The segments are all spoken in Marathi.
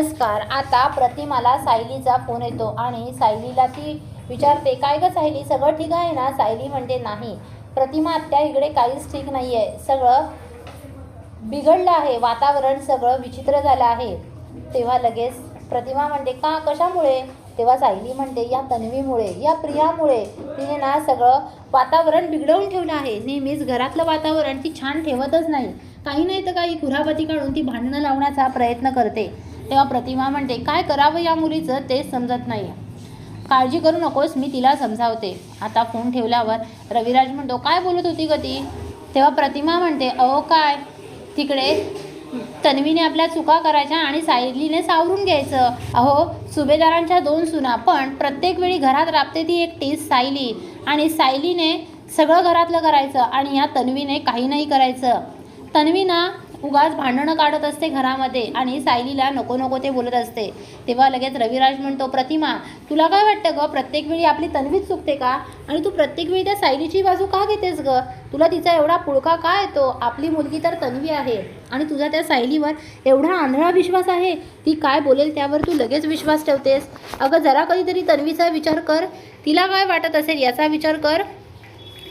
नमस्कार. आता प्रतिमाला सायलीचा फोन येतो आणि सायलीला ती विचारते काय ग सायली? सगळं ठीक आहे ना? सायली म्हणते नाही. प्रतिमा आत्या इकडे काहीच ठीक नाही आहे सगळं बिघडलं आहे. वातावरण सगळं विचित्र झालं आहे. तेव्हा लगेच प्रतिमा म्हणते का? कशामुळे? तेव्हा सायली म्हणते या तन्वीमुळे या प्रियामुळे. तिने ना सगळं वातावरण बिघडवून ठेवलं आहे. नेहमीच घरातलं वातावरण ती छान ठेवतच नाही. काही नाही तर काही कुरापती काढून ती भांडणं लावण्याचा प्रयत्न करते. तेव्हा प्रतिमा म्हणते काय करावं या मुलीचं? तेच समजत नाही काळजी करू नकोस मी तिला समजावते. आता फोन ठेवल्यावर रविराज म्हणतो काय बोलत होती ग ती? तेव्हा प्रतिमा म्हणते अहो काय? तिकडे तन्वीने आपल्या चुका करायच्या आणि सायलीने सावरून घ्यायचं. अहो सुभेदारांच्या दोन सुना पण प्रत्येक वेळी घरात राबते ती एकटीच सायली. आणि सायलीने सगळं घरातलं करायचं आणि या तन्वीने काही नाही करायचं. तन्वीना उगाच भांडणं काढत असते घरामध्ये आणि सायलीला नको नको ते बोलत असते. तेव्हा लगेच रविराज म्हणतो प्रतिमा तुला काय वाटतं ग? प्रत्येक वेळी आपली तन्वीच चुकते का? आणि तू प्रत्येक वेळी त्या सायलीची बाजू का घेतेस ग? तुला तिचा एवढा पुळका का येतो? आपली मुलगी तर तन्वी आहे आणि तुझा त्या सायलीवर एवढा आंधळा विश्वास आहे? ती काय बोलेल त्यावर तू लगेच विश्वास ठेवतेस? अगं जरा कधीतरी तन्वीचा विचार कर. तिला काय वाटत असेल याचा विचार कर.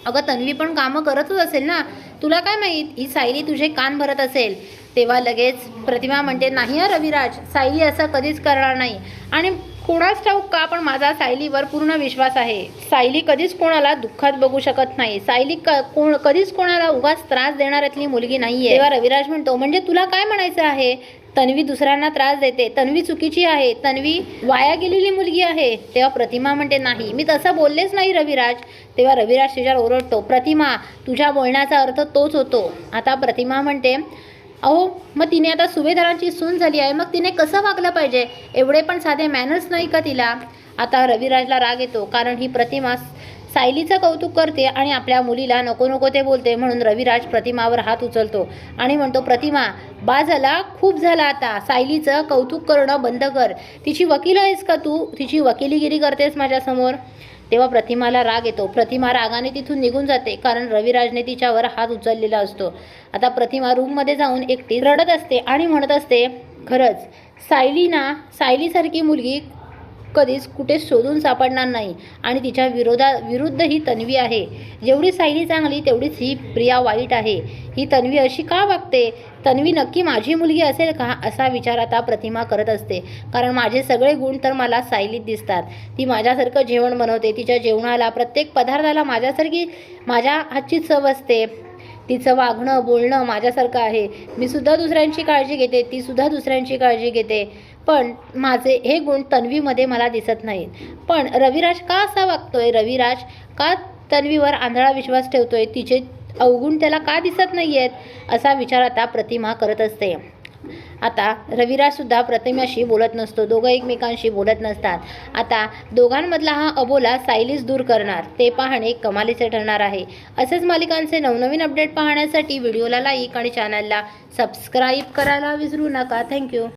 अगं तन्वी पण कामं करतच असेल ना. तुला काय माहीत? ही सायली तुझे कान भरत असेल. तेव्हा लगेच प्रतिमा म्हणते नाही हा रविराज सायली असं कधीच करणार नाही. आणि कोणाच ठाऊक का पण माझा सायलीवर पूर्ण विश्वास आहे. सायली कधीच कोणाला दुःखात बघू शकत नाही. सायली क कोण कधीच कोणाला उगाच त्रास देणाऱ्यातली मुलगी नाही आहे तेव्हा रविराज म्हणतो म्हणजे तुला काय म्हणायचं आहे? तन्वी दुसऱ्यांना त्रास देते. तन्वी चुकीची आहे. तन्वी वाया गेलेली मुलगी आहे. तेव्हा प्रतिमा म्हणते नाही मी तसं बोललेच नाही रविराज. तेव्हा रविराज तिच्यावर ओरडतो प्रतिमा तुझ्या बोलण्याचा अर्थ तोच होतो. आता प्रतिमा म्हणते अहो मग तिने आता सुभेदारांची सून झाली आहे. मग तिने कसं वागलं पाहिजे? एवढे पण साधे मॅनर्स नाही का तिला? आता रविराजला राग येतो कारण ही प्रतिमा सायलीचं कौतुक करते आणि आपल्या मुलीला नको नको ते बोलते म्हणून रविराज प्रतिमावर हात उचलतो आणि म्हणतो प्रतिमा बा झाला खूप झाला आता. सायलीचं कौतुक करणं बंद कर. तिची वकील आहेस का तू? तिची वकिलीगिरी करतेस माझ्यासमोर. तेव्हा प्रतिमाला राग येतो. प्रतिमा रागाने तिथून निघून जाते कारण रविराजने तिच्यावर हात उचललेला असतो. आता प्रतिमा रूममध्ये जाऊन एकटी रडत असते आणि म्हणत असते खरंच सायली ना सायलीसारखी मुलगी कधीच कुठे शोधून सापडणार नाही. आणि तिच्या विरोधा विरुद्ध ही तन्वी आहे. जेवढी सायली चांगली तेवढीच ही प्रिया वाईट आहे. ही तन्वी अशी का वागते? तन्वी नक्की माझी मुलगी असेल का? असा विचार आता प्रतिमा करत असते. कारण माझे सगळे गुण तर मला सायलीत दिसतात. ती माझ्यासारखं जेवण बनवते. तिच्या जेवणाला प्रत्येक पदार्थाला माझ्यासारखी माझ्या हातची चव असते. तिचं वागणं बोलणं माझ्यासारखं आहे. मी सुद्धा दुसऱ्यांची काळजी घेते ती सुद्धा दुसऱ्यांची काळजी घेते. पण माझे हे गुण तन्वीमध्ये मला दिसत नाहीत. पण रविराज का असा वागतोय? रविराज का तन्वीवर आंधळा विश्वास ठेवतोय? तिचे अवगुण त्याला का दिसत नाही आहेत असा विचार आता प्रतिमा करत असते. आता रविराजसुद्धा प्रतिमाशी बोलत नसतो. दोघं एकमेकांशी बोलत नसतात. आता दोघांमधला हा अबोला सायलीस दूर करणार. ते पाहणे कमालीचे ठरणार आहे. असेच मालिकांचे नवनवीन अपडेट पाहण्यासाठी व्हिडिओला लाईक आणि चॅनलला सबस्क्राईब करायला विसरू नका. थँक्यू